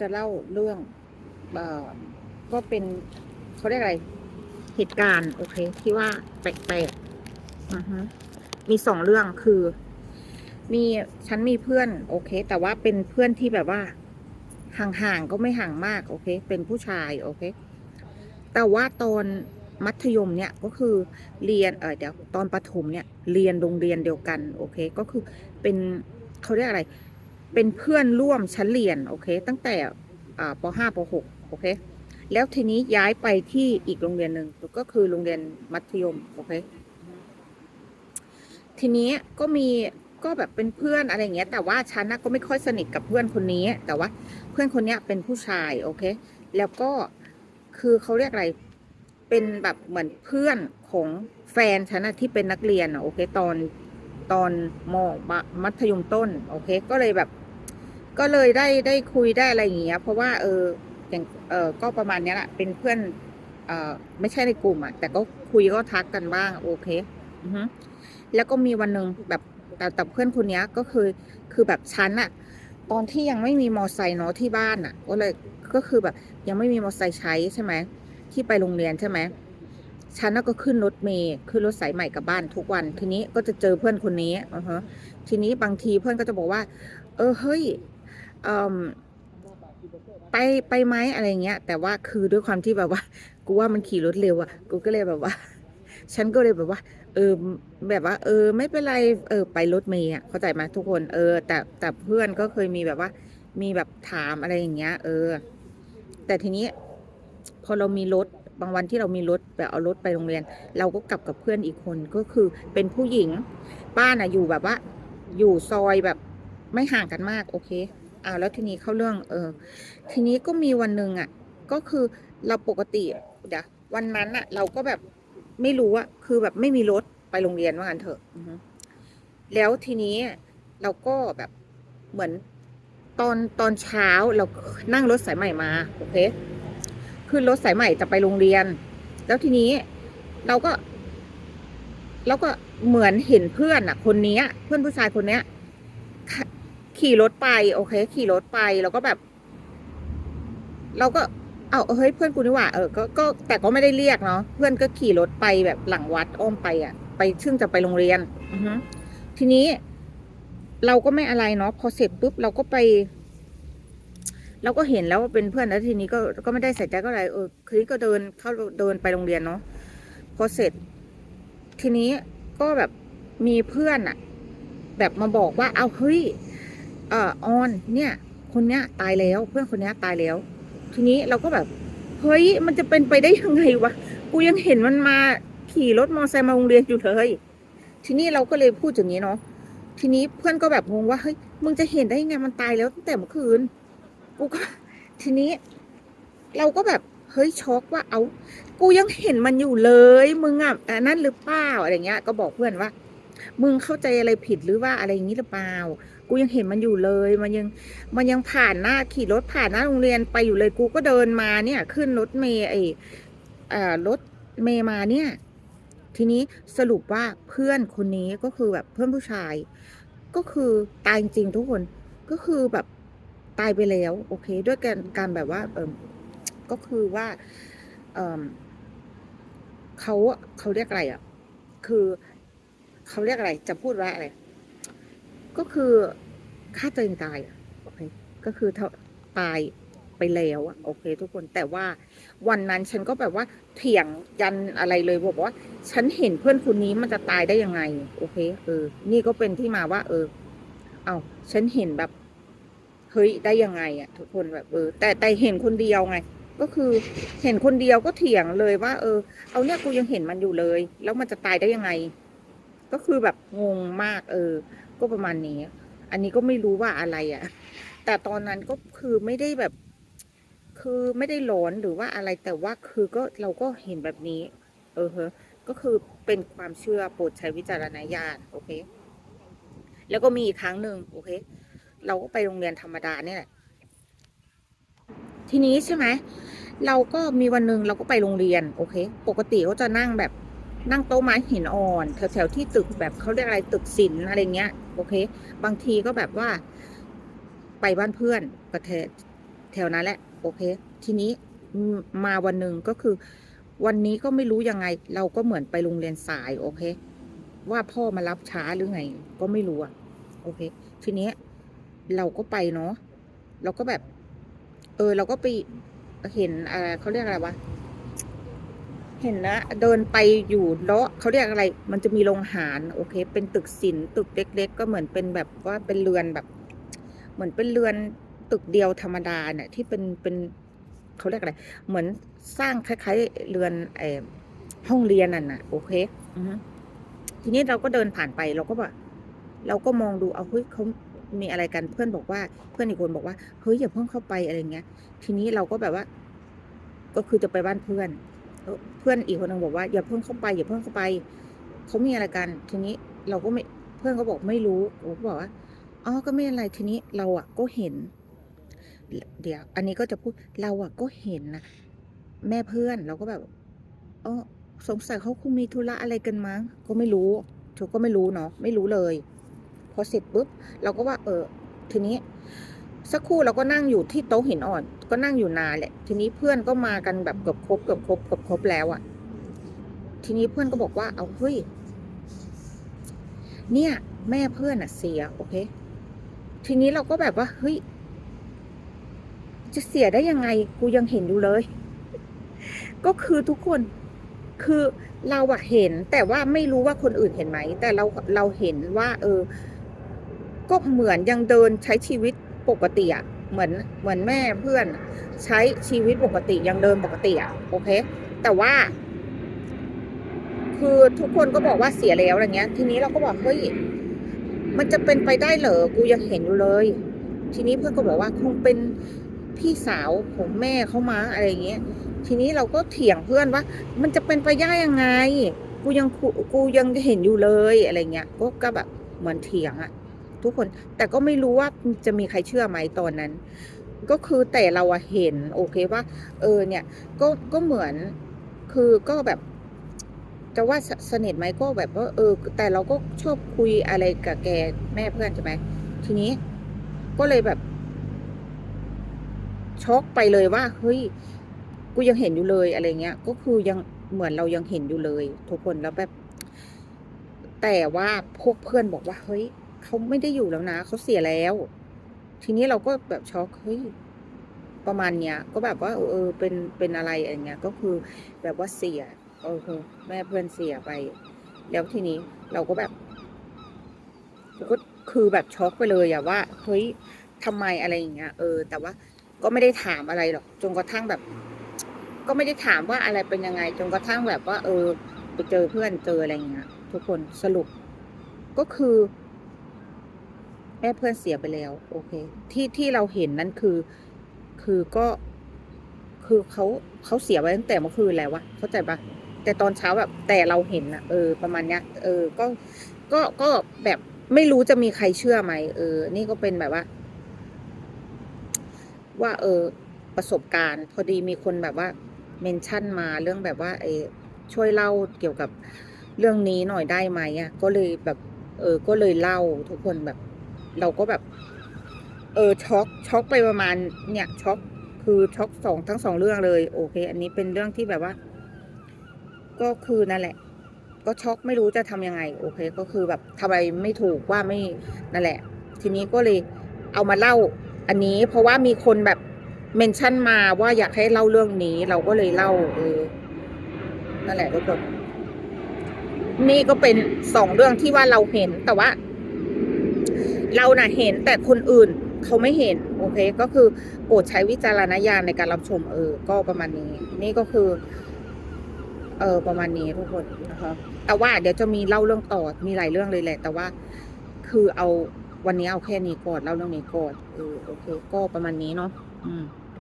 จะเล่าเรื่องเอ่อก็เป็นเขาเรียกอะไร เหตุการณ์โอเค ที่ว่าแปลกๆอือฮึมีสองเรื่องคือ มีฉันมีเพื่อน โอเค แต่ว่าเป็นเพื่อนที่แบบว่า ห่างๆก็ไม่ห่างมากโอเค เป็นผู้ชายโอเค แต่ว่าตอนมัธยมเนี่ยก็คือเรียนเออเดี๋ยวตอนประถมเนี่ย เรียนโรงเรียนเดียวกัน โอเค ก็คือเป็นเขาเรียกอะไร เป็นเพื่อนร่วมชั้นเรียนโอเค ตั้งแต่อ่าป .5 ป .6 โอเค แล้วทีนี้ย้ายไปที่อีกโรงเรียนหนึ่งก็คือโรงเรียนมัธยมโอเค ทีนี้ก็มีก็แบบเป็นเพื่อนอะไรเงี้ย แต่ว่าฉันนะก็ไม่ค่อยสนิทกับเพื่อนคนนี้ แต่ว่าเพื่อนคนเนี้ยเป็นผู้ชายโอเค แล้วก็คือเขาเรียกอะไรเป็นแบบเหมือนเพื่อนของแฟนฉันนะที่เป็นนักเรียนอะโอเค ตอนตอนมมมัธยมต้น โอเค ก็เลยแบบ ก็เลยได้ได้คุยได้อะไรอย่างเงี้ย เพราะว่าเอออย่างเออก็ประมาณเนี้ยแหละเป็นเพื่อนเออไม่ใช่ในกลุ่มอะแต่ก็คุยก็ทักกันบ้างโอเคอือฮึแล้วก็มีวันหนึ่งแบบแต่แต่เพื่อนคนเนี้ยก็คือคือแบบฉันอะตอนที่ยังไม่มีมอไซค์เนาะที่บ้านอะก็เลยก็คือแบบยังไม่มีมอไซค์ใช้ใช่ไหมที่ไปโรงเรียนใช่ไหมฉันน่ะก็ขึ้นรถเมย์ขึ้นรถสายใหม่กลับบ้านทุกวัน ทีนี้ก็จะเจอเพื่อนคนนี้อือฮะทีนี้บางทีเพื่อนก็จะบอกว่า เออเฮ้ย ไปไปไหมอะไรเงี้ย แต่ว่าคือด้วยความที่แบบว่า กูว่ามันขี่รถเร็วอะกูก็เลยแบบว่า ฉันก็เลยแบบว่า เออ แบบว่า เออ ไม่เป็นไร เออ ไปรถเมย์อะเข้าใจไหมทุกคน เออ แต่แต่เพื่อนก็เคยมีแบบว่า มีแบบถามอะไรอย่างเงี้ย เออ แต่ทีนี้ พอเรามีรถบางวันที่เรามีรถแบบเอารถไปโรงเรียน เราก็กลับกับเพื่อนอีกคนก็คือเป็นผู้หญิง บ้านอะอยู่แบบว่า อยู่ซอยแบบไม่ห่างกันมาก โอเค อ่าแล้วทีนี้เข้าเรื่อง เออ ทีนี้ก็มีวันหนึ่งอะ ก็คือเราปกติเดี๋ยววันนั้นอะ เราก็แบบไม่รู้อะคือแบบไม่มีรถไปโรงเรียนว่างั้นเถอะแล้วทีนี้เราก็แบบเหมือนตอนตอนเช้าเรานั่งรถสายใหม่มาโอเคขึ้นรถสายใหม่จะไปโรงเรียน แล้วทีนี้เราก็เราก็เหมือนเห็นเพื่อนอะ คนนี้เพื่อนผู้ชายคนเนี้ย ขี่รถไป โอเค ขี่รถไปแล้วก็แบบ เราก็ เอาเฮ้ยเพื่อนกูนี่หว่าเออก็ก็แต่ก็ไม่ได้เรียกเนาะเพื่อนก็ขี่รถไปแบบหลังวัดอ้อมไปอะ ไปซึ่งจะไปโรงเรียน อือทีนี้ เราก็ไม่อะไรเนาะพอเสร็จปุ๊บเราก็ไปเราก็เห็นแล้วว่าเป็นเพื่อนแล้วทีนี้ก็ก็ไม่ได้ใส่ใจก็อะไรเออคืนก็เดินเข้าเดินไปโรงเรียนเนาะพอเสร็จ ทีนี้ก็แบบมีเพื่อนอะแบบมาบอกว่าเอาเฮ้ย เอ่อออนเนี่ยคนเนี้ยตายแล้วเพื่อนคนเนี้ยตายแล้ว ทีนี้เราก็แบบเฮ้ยมันจะเป็นไปได้ยังไงวะกูยังเห็นมันมาขี่รถมอเตอร์ไซค์มาโรงเรียนอยู่เลยทีนี้เราก็เลยพูดอย่างนี้เนาะทีนี้เพื่อนก็แบบงงว่าเฮ้ยมึงจะเห็นได้ยังไงมันตายแล้วตั้งแต่เมื่อคืนกูก็ทีนี้ เราก็แบบเฮ้ยช็อกว่าเอา กูยังเห็นมันอยู่เลย มึงอะอันนั้นหรือเปล่าอะไรเงี้ย ก็บอกเพื่อนว่า มึงเข้าใจอะไรผิดหรือว่าอะไรอย่างนี้หรือเปล่า กูยังเห็นมันอยู่เลย มันยังมันยังผ่านหน้าขี่รถผ่านหน้าโรงเรียนไปอยู่เลยกูก็เดินมาเนี่ย ขึ้นรถเมย์ไอรถเมย์มาเนี่ย ทีนี้สรุปว่าเพื่อนคนนี้ก็คือแบบเพื่อนผู้ชาย ก็คือตายจริงๆทุกคนก็คือแบบตายไปแล้ว โอเค ด้วยการการแบบว่าเออก็คือว่าเออเขาเขาเรียกอะไรอะ คือเขาเรียกอะไรจะพูดว่าอะไร ก็คือฆ่าตัวเองตายโอเคก็คือเท่าตายไปแล้วอะโอเค ทุกคนแต่ว่าวันนั้นฉันก็แบบว่าเถียงยันอะไรเลยบอกว่า ฉันเห็นเพื่อนคนนี้มันจะตายได้ยังไง โอเค เออ นี่ก็เป็นที่มาว่า เออ เอาฉันเห็นแบบเฮ้ยได้ยังไงอะทุกคนแบบเออ แต่แต่เห็นคนเดียวไง ก็คือเห็นคนเดียวก็เถียงเลยว่า เออ เอาเนี่ยกูยังเห็นมันอยู่เลย แล้วมันจะตายได้ยังไง ก็คือแบบงงมาก เออ ก็ประมาณนี้ อันนี้ก็ไม่รู้ว่าอะไรอะ่ะ แต่ตอนนั้นก็คือไม่ได้แบบ คือไม่ได้หลอนหรือว่าอะไรแต่ว่าคือก็เราก็เห็นแบบนี้ เออเฮะก็คือเป็นความเชื่อโปรดใช้วิจารณญาณโอเค แล้วก็มีอีกครั้งหนึ่งโอเค เราก็ไปโรงเรียนธรรมดาเนี่ยแหละทีนี้ใช่ไหมเราก็มีวันหนึ่งเราก็ไปโรงเรียน โอเค ปกติเขาจะนั่งแบบ นั่งโต๊ะไม้หินอ่อนแถวๆที่ตึกแบบเขาเรียกอะไรตึกศิลป์อะไรเงี้ย โอเค บางทีก็แบบว่า ไปบ้านเพื่อนประเทศแถวนั้นแหละ โอเค ทีนี้มมาวันหนึ่งก็คือ วันนี้ก็ไม่รู้ยังไง เราก็เหมือนไปโรงเรียนสาย โอเค ว่าพ่อมารับช้าหรือไง ก็ไม่รู้อะโอเค ทีนี้เราก็ไปเนาะเราก็แบบ เออ เราก็ไปเห็นอะไรเขาเรียกอะไรวะ เห็นนะเดินไปอยู่เลาะเขาเรียกอะไร มันจะมีโรงอาหารโอเค เป็นตึกสินตึกเล็ก ๆ ก็เหมือนเป็นแบบว่าเป็นเรือนแบบ เหมือนเป็นเรือนตึกเดียวธรรมดาเนี่ยที่เป็นเป็นเขาเรียกอะไร เหมือนสร้างคล้ายๆเรือนเอห้องเรียนน่ะนะโอเคอืทีนี้เราก็เดินผ่านไปเราก็แบบเราก็มองดูเอาเฮ้ยเขามีอะไรกันเพื่อนบอกว่า เพื่อนอีกคนบอกว่าเฮ้ยอย่าเพิ่งเข้าไปอะไรเงี้ย ทีนี้เราก็แบบว่า ก็คือจะไปบ้านเพื่อน เพื่อนอีกคนนึงบอกว่าอย่าเพิ่งเข้าไปอย่าเพิ่งเข้าไปเขามีอะไรกันทีนี้เราก็ไม่เพื่อนเขาบอกไม่รู้ผมก็บอกว่าอ๋อก็ไม่อะไรทีนี้เราอะก็เห็น เดี๋ยว อันนี้ก็จะพูดเราอะก็เห็นนะแม่เพื่อนเราก็แบบอ๋อสงสัยเขาคงมีธุระอะไรกันมั้งก็ไม่รู้ทุกก็ไม่รู้เนาะไม่รู้เลย พอเสร็จปุ๊บเราก็ว่า เออทีนี้ สักครู่เราก็นั่งอยู่ที่โต๊ะหินอ่อน ก็นั่งอยู่นานแหละ ทีนี้เพื่อนก็มากันแบบเกือบครบเกือบครบเกือบครบแล้วอะ่ะ ทีนี้เพื่อนก็บอกว่า เอาเฮ้ย เนี่ย แม่เพื่อนอะเสีย โอเค ทีนี้เราก็แบบว่า เฮ้ย จะเสียได้ยังไง กูยังเห็นอยู่เลย ก็คือทุกคน คือเราอะเห็น แต่ว่าไม่รู้ว่าคนอื่นเห็นไหม แต่เราเราเห็นว่า เออ ก็เหมือนยังเดินใช้ชีวิต ปกติอะเหมือนเหมือนแม่เพื่อนใช้ชีวิตปกติยังเดินปกติอะโอเค แต่ว่า คือทุกคนก็บอกว่าเสียแล้วอะไรเงี้ย ทีนี้เราก็บอกเฮ้ยมันจะเป็นไปได้เหรอกูยังเห็นอยู่เลย ทีนี้เพื่อนก็บอกว่าคงเป็นพี่สาวของแม่เขามาอะไรเงี้ย ทีนี้เราก็เถียงเพื่อนว่า มันจะเป็นไปได้ยังไง กูยังกูยังเห็นอยู่เลยอะไรเงี้ยก็ก็แบบเหมือนเถียงอะ ทุกคน แต่ก็ไม่รู้ว่าจะมีใครเชื่อไหมตอนนั้น ก็คือแต่เราเห็นโอเคว่า เออเนี่ย ก็ก็เหมือนคือก็แบบ จะว่าสสนิทไหมก็แบบว่า เออ แต่เราก็ชอบคุยอะไรกับแกแม่เพื่อนใช่ไหมทีนี้ก็เลยแบบช็อกไปเลยว่าเฮ้ยกูยังเห็นอยู่เลยอะไรเงี้ย ก็คือยังเหมือนเรายังเห็นอยู่เลย ทุกคนแล้วแบบ แต่ว่าพวกเพื่อนบอกว่าเฮ้ย เขาไม่ได้อยู่แล้วนะเขาเสียแล้ว ทีนี้เราก็แบบช็อกเฮ้ยประมาณเนี้ย ก็แบบว่าเออเป็นเป็นอะไรอย่างเงี้ย ก็คือแบบว่าเสียเออคือแม่เพื่อนเสียไป แล้วทีนี้เราก็แบบก็คือแบบช็อกไปเลยอะว่าเฮ้ยทำไมอะไรอย่างเงี้ยเออ แต่ว่าก็ไม่ได้ถามอะไรหรอกจนกระทั่งแบบ ก็ไม่ได้ถามว่าอะไรเป็นยังไง จนกระทั่งแบบว่า เออ ไปเจอเพื่อนเจออะไรอย่างเงี้ย ทุกคนสรุป ก็คือ แม่เพื่อนเสียไปแล้ว โอเค ที่ที่เราเห็นนั่นคือ คือก็ คือเขาเขาเสียไปตั้งแต่เมื่อคืนแล้ววะเข้าใจปะแต่ตอนเช้าแบบ แต่เราเห็นอะเออ ประมาณเนี้ย เออ ก็ ก็ ก็แบบไม่รู้จะมีใครเชื่อไหมเออ นี่ก็เป็นแบบว่า ว่า เออ ประสบการณ์ พอดีมีคนแบบว่า เมนชั่นมาเรื่องแบบว่าเออช่วยเล่าเกี่ยวกับเรื่องนี้หน่อยได้ไหมอะ ก็เลยแบบ เออ ก็เลยเล่าทุกคนแบบ เราก็แบบ เออช็อกช็อกไปประมาณ เนี่ยช็อกคือช็อกสองทั้งสองเรื่องเลย โอเค อันนี้เป็นเรื่องที่แบบว่า ก็คือนั่นแหละ ก็ช็อกไม่รู้จะทำยังไง โอเค ก็คือแบบทำอะไรไม่ถูกว่าไม่นั่นแหละ ทีนี้ก็เลยเอามาเล่า อันนี้เพราะว่ามีคนแบบเมนชั่นมาว่าอยากให้เล่าเรื่องนี้ เราก็เลยเล่าเออนั่นแหละทุกคนนี่ก็เป็นสองเรื่องที่ว่าเราเห็นแต่ว่า เราน่ะเห็นแต่คนอื่นเขาไม่เห็นโอเคก็คือโปรดใช้วิจารณญาณในการรับชมเออ ก็ประมาณนี้ นี่ก็คือ เออประมาณนี้ทุกคนนะคะแต่ว่าเดี๋ยวจะมีเล่าเรื่องต่อมีหลายเรื่องเลยแหละ แต่ว่า คือเอาวันนี้เอาแค่นี้ก่อนเล่าเรื่องนี้ก่อนเออโอเค ก็ประมาณนี้เนาะอืม